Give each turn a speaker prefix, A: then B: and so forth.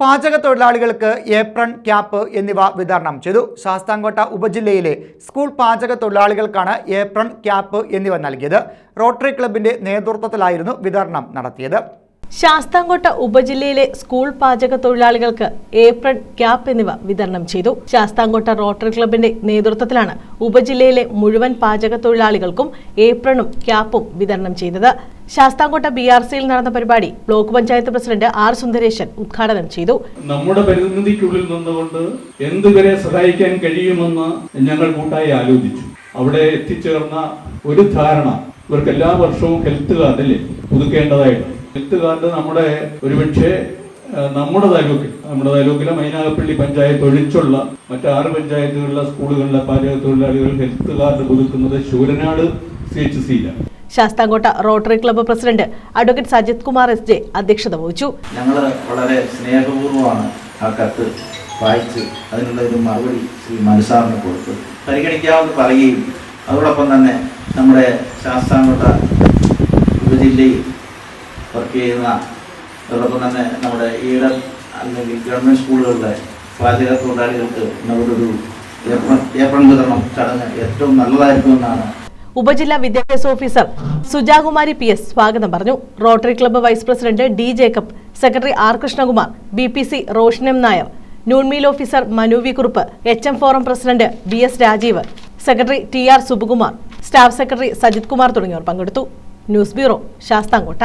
A: പാചക തൊഴിലാളികൾക്ക് apron cap എന്നിവ വിതരണം ചെയ്തു. ശാസ്താംകോട്ട ഉപജില്ലയിലെ സ്കൂൾ പാചക തൊഴിലാളികൾക്കാണ് ഏപ്രൺ ക്യാപ്പ് എന്നിവ നൽകിയത്. റോട്ടറി ക്ലബിന്റെ നേതൃത്വത്തിലായിരുന്നു വിതരണം നടത്തിയത്.
B: ശാസ്താംകോട്ട ഉപജില്ലയിലെ സ്കൂൾ പാചക തൊഴിലാളികൾക്ക് ഏപ്രൺ ക്യാപ്പ് എന്നിവ വിതരണം ചെയ്തു. ശാസ്താംകോട്ട റോട്ടറി ക്ലബിന്റെ നേതൃത്വത്തിലാണ് ഉപജില്ലയിലെ മുഴുവൻ പാചക തൊഴിലാളികൾക്കും ഏപ്രണും ക്യാപ്പും വിതരണം ചെയ്തത്. ശാസ്താംകോട്ട ബി ആർ സിയിൽ നടന്ന പരിപാടി block panchayat president R Sundaresan ഉദ്ഘാടനം ചെയ്തു.
C: നമ്മുടെ പരിമിതിക്കുള്ളിൽ നിന്നുകൊണ്ട് എന്തുവരെ സഹായിക്കാൻ കഴിയുമെന്ന് ഞങ്ങൾ കൂട്ടായി ആലോചിച്ചു. അവിടെ എത്തിച്ചേർന്ന ഒരു ധാരണ ഇവർക്ക് എല്ലാ വർഷവും ഹെൽത്ത് കാർഡിൽ പുതുക്കേണ്ടതായിട്ട് ഹെൽത്ത് കാർഡ് നമ്മുടെ ഒരുപക്ഷെ നമ്മുടെ താലൂക്കിൽ നമ്മുടെ താലൂക്കിലെ മൈനാഗപ്പള്ളി പഞ്ചായത്ത് ഒഴിച്ചുള്ള മറ്റാറ് പഞ്ചായത്തുകളിലെ സ്കൂളുകളിലെ പാചക തൊഴിലാളികൾ ഹെൽത്ത് കാർഡ് പുതുക്കുന്നത് Sooranad C H സിയിലാണ്
B: Sasthamcotta rotary club president advocate Sajith Kumar S J അധ്യക്ഷത വഹിച്ചു.
D: ഞങ്ങൾ വളരെ സ്നേഹപൂർവമാണ് ആ കത്ത് വായിച്ച് അതിനുള്ള ഒരു മറുപടി ശ്രീ മനുസാറിന് കൊടുത്തു പരിഗണിക്കാമെന്ന് പറയുകയും അതോടൊപ്പം തന്നെ നമ്മുടെ ശാസ്താംകോട്ട ഉപജില്ലയിൽ വർക്ക് ചെയ്യുന്ന അതോടൊപ്പം തന്നെ നമ്മുടെ ഈടം അല്ലെങ്കിൽ ഗവൺമെന്റ് സ്കൂളുകളുടെ പാചക തൊഴിലാളികൾക്ക് നമ്മളൊരു ഏപ്രൺ ഏറ്റവും
B: ഉപജില്ലാ വിദ്യാഭ്യാസ ഓഫീസർ സുജാകുമാരി പി എസ് സ്വാഗതം പറഞ്ഞു. Rotary club vice president D Jacob secretary R Krishnakumar B P C Roshan Nair noon meal officer മനുവി Kurup H M forum president B S Rajeev secretary T R Subhakumar staff secretary Sajith Kumar തുടങ്ങിയവർ പങ്കെടുത്തു. News bureau Sasthamcotta.